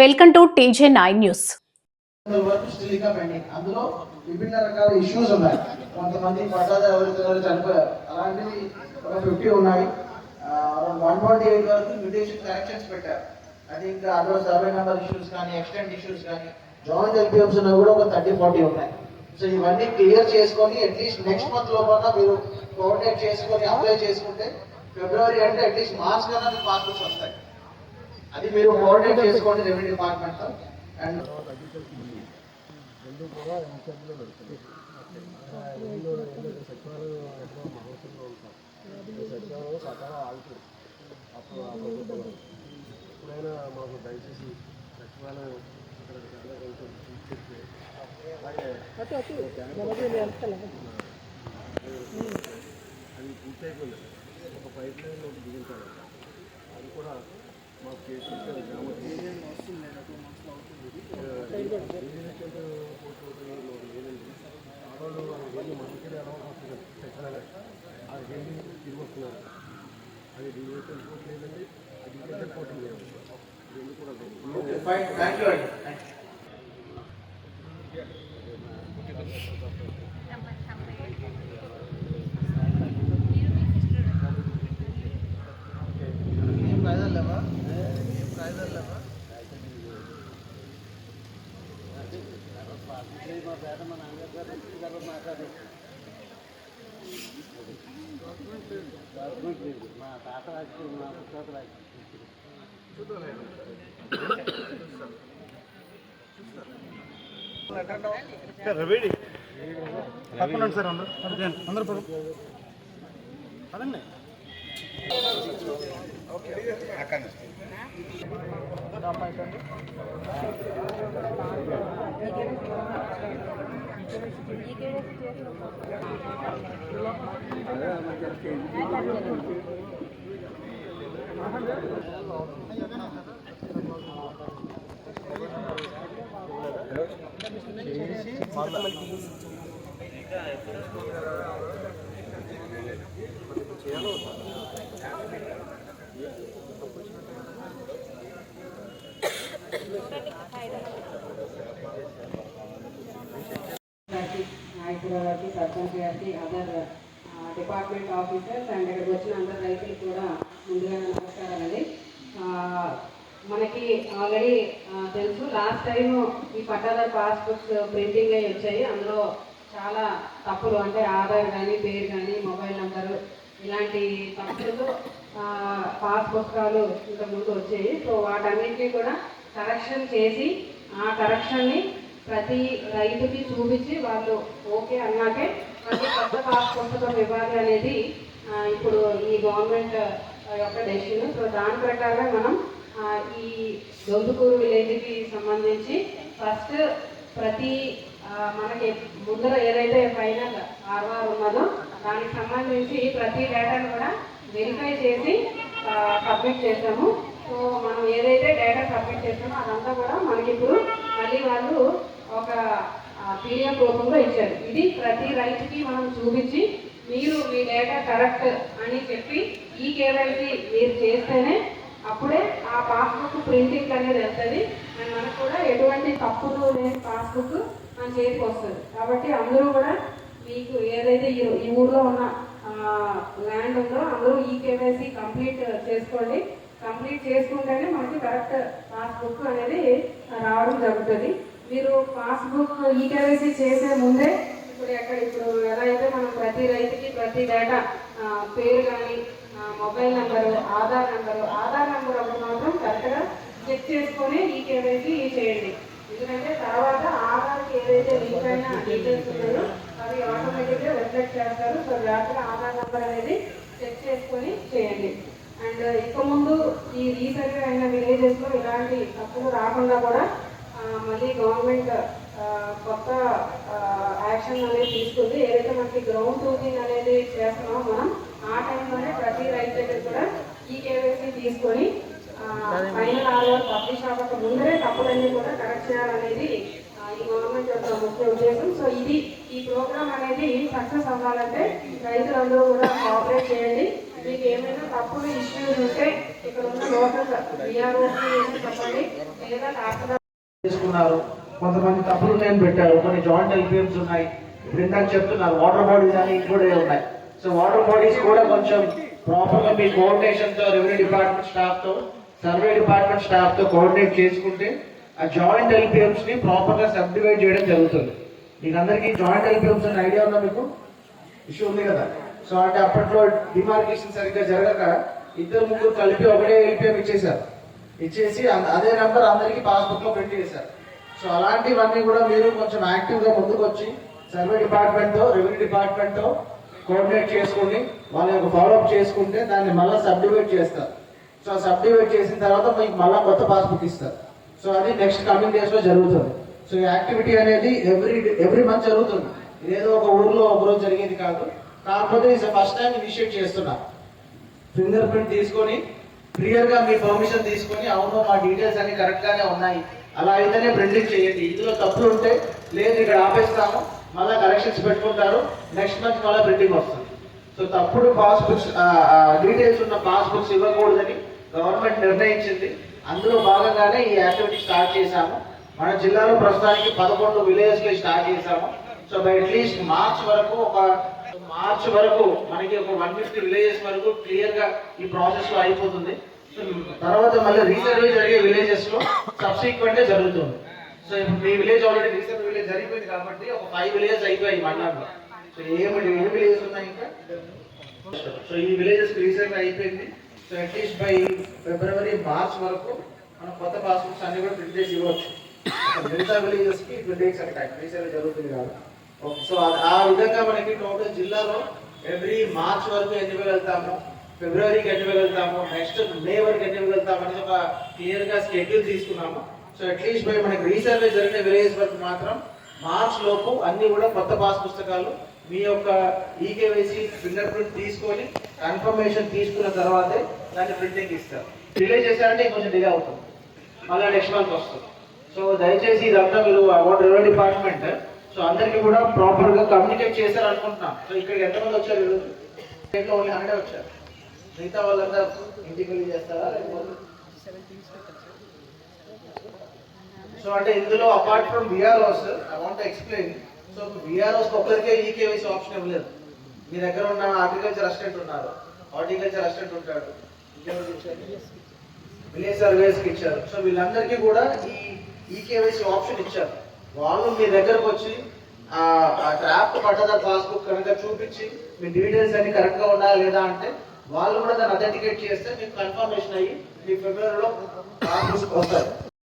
Welcome to TJ nine news. అందులో విభిన్న రకాల ఇష్యూస్ ఉన్నాయి. కొంతమంది పట్టాదారు చనిపోయారు. అలాంటివి ఒక ఫిఫ్టీ ఉన్నాయి. వన్ ఫార్టీ ఎయిట్ వరకు మ్యూటేషన్ కరెక్షన్స్ పెట్టారు. అది ఇంకా అందులో సర్వే నెంబర్ ఇష్యూస్ కానీ ఎక్స్టెంట్ ఇష్యూస్ కానీ జాయింట్ ఎల్పిఎంస్ ఉన్నా కూడా ఒక థర్టీ ఫార్టీ ఉన్నాయి. సో ఇవన్నీ క్లియర్ చేసుకొని అట్లీస్ట్ నెక్స్ట్ మంత్ లోపల మీరు కోఆర్డినేట్ చేసుకొని అప్లై చేసుకుంటే ఫిబ్రవరి అంటే అట్లీస్ట్ మార్చ్ కన్నా పాస్బుక్స్ వస్తాయి. అది మీరు కోఆర్డినేట్ చేసుకోండి రెవెన్యూ డిపార్ట్మెంట్ అండ్ కూడా పెడుతుంది ఎప్పుడైనా మాకు దయచేసి సచివాలయం అలాగే అది పూర్తయిపోయింది. ఒక పైప్ లైన్ ఒకటి బిగించాలి అది కూడా ఆడవాళ్ళు వెళ్ళి మనకి అలవాటు వస్తుంది సచివాలయం అది వెళ్ళి తిరిగి వస్తున్నారు అది డిజిటల్ కోర్టు లేదండి డిజిటల్ కోర్టు లేదు రెండు కూడా మా తాత రాజకీయ మా పుట్టాత రాజకీయ సార్ అందరూ అందరూ పక్కన పదండి గారికి నాయకుడు గారికి సర్పంచ్ గారికి అదర్ డిపార్ట్మెంట్ ఆఫీసర్స్ అండ్ ఇక్కడికి వచ్చిన అందరు రైతులకు కూడా ముందుగా నమస్కారాలండి మనకి ఆల్రెడీ తెలుసు లాస్ట్ టైం ఈ పట్టాదారు పాస్బుక్స్ ప్రింటింగ్ అయ్యి వచ్చాయి. అందులో చాలా తప్పులు అంటే ఆధార్ కానీ పేరు కానీ మొబైల్ నెంబరు ఇలాంటి తప్పులు పాస్ పుస్తకాలు ఇంతకుముందు వచ్చాయి. సో వాటన్నింటినీ కూడా కరెక్షన్ చేసి ఆ కరెక్షన్ని ప్రతి రైతుకి చూపించి వాళ్ళు ఓకే అన్నాకే ప్రతి కొత్త పాస్ పుస్తకం ఇవ్వాలి అనేది ఇప్పుడు ఈ గవర్నమెంట్ యొక్క డెసిషన్ సో దాని ప్రకారం మనం ఈ దొందుకూరు విలేజ్కి సంబంధించి ఫస్ట్ ప్రతి మనకి ముందర ఏదైతే ఫైనల్ ఆర్ఆర్ ఉన్నదో దానికి సంబంధించి ప్రతి డేటాను కూడా వెరిఫై చేసి సబ్మిట్ చేసాము సో మనం ఏదైతే డేటా సబ్మిట్ చేసామో అదంతా కూడా మనకి ఇప్పుడు మళ్ళీ వాళ్ళు ఒక పీడిఎఫ్ రూపంలో ఇచ్చారు. ఇది ప్రతి రైతుకి మనం చూపించి మీరు మీ డేటా కరెక్ట్ అని చెప్పి ఈ కేవైసీ మీరు చేస్తేనే అప్పుడే ఆ పాస్బుక్ ప్రింటింగ్ అనేది వెళ్తుంది అండ్ మనకు కూడా ఎటువంటి తప్పులు లేని పాస్బుక్ మన చేతికి వస్తుంది. కాబట్టి అందరూ కూడా మీకు ఏదైతే ఈ ఈ ఊర్లో ఉన్న ల్యాండ్ ఉందో అందరూ ఈ కేవైసీ కంప్లీట్ చేసుకోండి. కంప్లీట్ చేసుకుంటేనే మనకి కరెక్ట్ పాస్బుక్ అనేది రావడం జరుగుతుంది. మీరు పాస్బుక్ ఈ కేవైసీ చేసే ముందే ఇప్పుడు ఎక్కడ ఇప్పుడు ఎలా అయితే మనం ప్రతి రైతుకి ప్రతి డేటా పేరు కానీ mobile number Aadhaar number Aadhaar number ఒకటి మాత్రం కరెక్ట్గా చెక్ చేసుకొని ఈ కేవైసీ చేయండి. ఎందుకంటే తర్వాత ఆధార్కి ఏదైతే లింక్ అయిన డీటెయిల్స్ ఉన్నాయో అవి ఆటోమేటిక్గా రిఫ్లెక్ట్ చేస్తారు. సో జాగ్రత్తగా ఆధార్ నెంబర్ అనేది చెక్ చేసుకొని చేయండి. అండ్ ఇక ముందు ఈ రీసర్వే అయిన విలేజెస్లో ఇలాంటి తప్పులు రాకుండా కూడా మళ్ళీ గవర్నమెంట్ కొత్త యాక్షన్ అనేది తీసుకుంది. ఏదైతే మనకి గ్రౌండ్ ట్రూతింగ్ అనేది చేస్తున్నామో మనం ఆ టైంలోనే ప్రతి రైతు దగ్గర కూడా ఈ కేవైసీ తీసుకొని ఫైనల్ ఆర్డర్ పబ్లిష్ అవ్వక ముందరే తప్పులన్నీ కూడా కరెక్ట్ చేయాలనేది ఈ గవర్నమెంట్ యొక్క ముఖ్య ఉద్దేశం. సో ఇది ఈ ప్రోగ్రామ్ అనేది సక్సెస్ అవ్వాలంటే రైతులందరూ కూడా కోఆపరేట్ చేయండి. మీకు ఏమైనా తప్పులు ఇష్యూస్ ఉంటే ఇక్కడ ఉన్న లోకల్ విఆర్ఓకి చెప్పండి. లేదా డాక్టర్ చేసుకున్నారు కొంతమంది తప్పులు నేను పెట్టారు. కొన్ని జాయింట్ ఎల్పిఎంస్ ఉన్నాయి. ఇప్పుడు ఇందాక చెప్తున్నారు వాటర్ బాడీస్ అని ఇంక్లూడెడ్ ఉన్నాయి. సో వాటర్ బాడీస్ కూడా కొంచెం ప్రాపర్గా మీ కోఆర్డినేషన్తో రెవెన్యూ డిపార్ట్మెంట్ స్టాఫ్తో సర్వే డిపార్ట్మెంట్ స్టాఫ్తో కోఆర్డినేట్ చేసుకుంటే ఆ జాయింట్ ఎల్పిఎంస్ని సబ్డివైడ్ సబ్ డివైడ్ చేయడం జరుగుతుంది. మీకు అందరికీ జాయింట్ ఎల్పిఎంస్ అనే ఐడియా ఉందా మీకు? ఇష్యూ ఉంది కదా. సో అంటే అప్పట్లో డిమార్కేషన్ సరిగ్గా జరగక ఇద్దరు ముగ్గురు కలిపి ఒకటే ఎల్పిఎం ఇచ్చేసారు ఇచ్చేసి అదే నెంబర్ అందరికి పాస్బుక్లో ప్రింట్ చేశారు. సో అలాంటివన్నీ కూడా మీరు కొంచెం యాక్టివ్గా ముందుకు వచ్చి సర్వే డిపార్ట్మెంట్తో రెవెన్యూ డిపార్ట్మెంట్తో కోఆర్డినేట్ చేసుకుని వాళ్ళ యొక్క ఫాలోఅప్ చేసుకుంటే దాన్ని మళ్ళీ సబ్డివేట్ చేస్తారు. సో సబ్డివేట్ చేసిన తర్వాత మీకు మళ్ళీ కొత్త పాస్బుక్ ఇస్తారు. సో అది నెక్స్ట్ కమింగ్ డేస్లో జరుగుతుంది. సో ఈ యాక్టివిటీ అనేది ఎవ్రీ ఎవ్రీ మంత్ జరుగుతుంది. ఇదేదో ఒక ఊర్లో ఒక రోజు జరిగేది కాదు. కాకపోతే ఫస్ట్ టైం ఇనిషియేట్ చేస్తున్నా. ఫింగర్ ప్రింట్ తీసుకొని క్లియర్గా మీ పర్మిషన్ తీసుకొని అవును మా డీటెయిల్స్ అన్ని కరెక్ట్ గానే ఉన్నాయి. అలా అయితేనే ప్రింటింగ్ చేయండి. ఇందులో తప్పులు ఉంటే లేదు ఇక్కడ ఆపేస్తాము. మళ్ళీ కరెక్షన్స్ పెట్టుకుంటారు. నెక్స్ట్ మంత్ మళ్ళీ ప్రింటింగ్ వస్తుంది. సో తప్పుడు పాస్బుక్స్ డీటెయిల్స్ ఉన్న పాస్బుక్స్ ఇవ్వకూడదని గవర్నమెంట్ నిర్ణయించింది. అందులో భాగంగానే ఈ యాక్టివిటీ స్టార్ట్ చేశాము. మన జిల్లాలో ప్రస్తుతానికి పదకొండు విలేజెస్ స్టార్ట్ చేశాము. సో అట్లీస్ట్ మార్చ్ వరకు ఒక మార్చ్ వరకు మనకి ఒక వన్ ఫిఫ్టీ విలేజెస్ వరకు క్లియర్గా ఈ ప్రాసెస్లో అయిపోతుంది. తర్వాత మళ్ళీ రీసర్వే జరిగే విలేజెస్లో సబ్సిక్వెంట్గా జరుగుతుంది. సో ఇప్పుడు మీ విలేజ్ ఆల్రెడీ రీసర్వే విలేజ్ జరిగిపోయింది కాబట్టి ఒక ఫైవ్ విలేజెస్ అయిపోయాయి ఈ మండలంలో సో ఏమిటి ఏ విలేజెస్ ఉన్నాయి ఇంకా? సో ఈ విలేజెస్ రీసర్వే అయిపోయింది. So at least by February March వరకు మనం కొత్త పాస్బుక్స్ అన్ని కూడా ప్రింట్ చేసి ఇవ్వచ్చు. మిగతా విలేజెస్కి two days at time resurvey జరుగుతుంది కాబట్టి. సో ఆ- విధంగా మనకి టోటల్ జిల్లాలో ఎవ్రీ మార్చ్ వరకు ఎన్ని వెళ్తాము? ఫిబ్రవరికి ఎన్ని వెళ్తాము? నెక్స్ట్ మే వరకు ఎన్ని వెళ్తాము? అనేది ఒక క్లియర్గా స్కెడ్యూల్ తీసుకున్నాము సో అట్లీస్ట్ బై మనకి రీసర్వే జరిగిన విలేజ్ వరకు మాత్రం మార్చ్ లోపు అన్ని కూడా కొత్త పాస్ పుస్తకాలు మీ యొక్క ఈకేవైసీ ఫింగర్ ప్రింట్ తీసుకొని కన్ఫర్మేషన్ తీసుకున్న తర్వాతే దాన్ని ప్రింటింగ్ ఇస్తారు. డిలే చేశారంటే కొంచెం డిలే అవుతుంది. మళ్ళీ నెక్స్ట్ మంత్ వస్తుంది. సో దయచేసి ఇదంతా మీరు అవార్డు రెవెన్యూ డిపార్ట్మెంట్ సో అందరికి కూడా ప్రాపర్గా కమ్యూనికేట్ చేశారు అనుకుంటున్నాం. సో ఇక్కడికి ఎంతమంది వచ్చారు ఈరోజు? స్టేట్ ఓన్లీ హండ్రెడ్ వచ్చారు. మిగతా వాళ్ళందరూ ఇంటికి వెళ్ళి చేస్తారా సో అంటే ఇందులో apart from VROs I want explain so VROs ఒక్కరికే ఈ కేవైసీ ఆప్షన్ ఇవ్వలేదు. మీ దగ్గర ఉన్న అగ్రికల్చర్ అసిస్టెంట్ ఉన్నారు. హార్టికల్చర్ అసిస్టెంట్ ఉంటాడు. విలేజ్ సర్వేస్కి ఇచ్చారు. సో వీళ్ళందరికీ కూడా ఈ ఈకేవైసీ ఆప్షన్ ఇచ్చారు. వాళ్ళు మీ దగ్గరకు వచ్చి ఆ ట్రాప్ పట్టదా పాస్బుక్ కనుక చూపించి మీ డీటెయిల్స్ అన్ని కరెక్ట్గా ఉన్నాయా లేదా అంటే వాళ్ళు కూడా దాన్ని అథెంటికేట్ చేస్తే మీకు కన్ఫర్మేషన్ అయ్యి మీ ఫిబ్రవరిలో పాస్బుక్ వస్తారు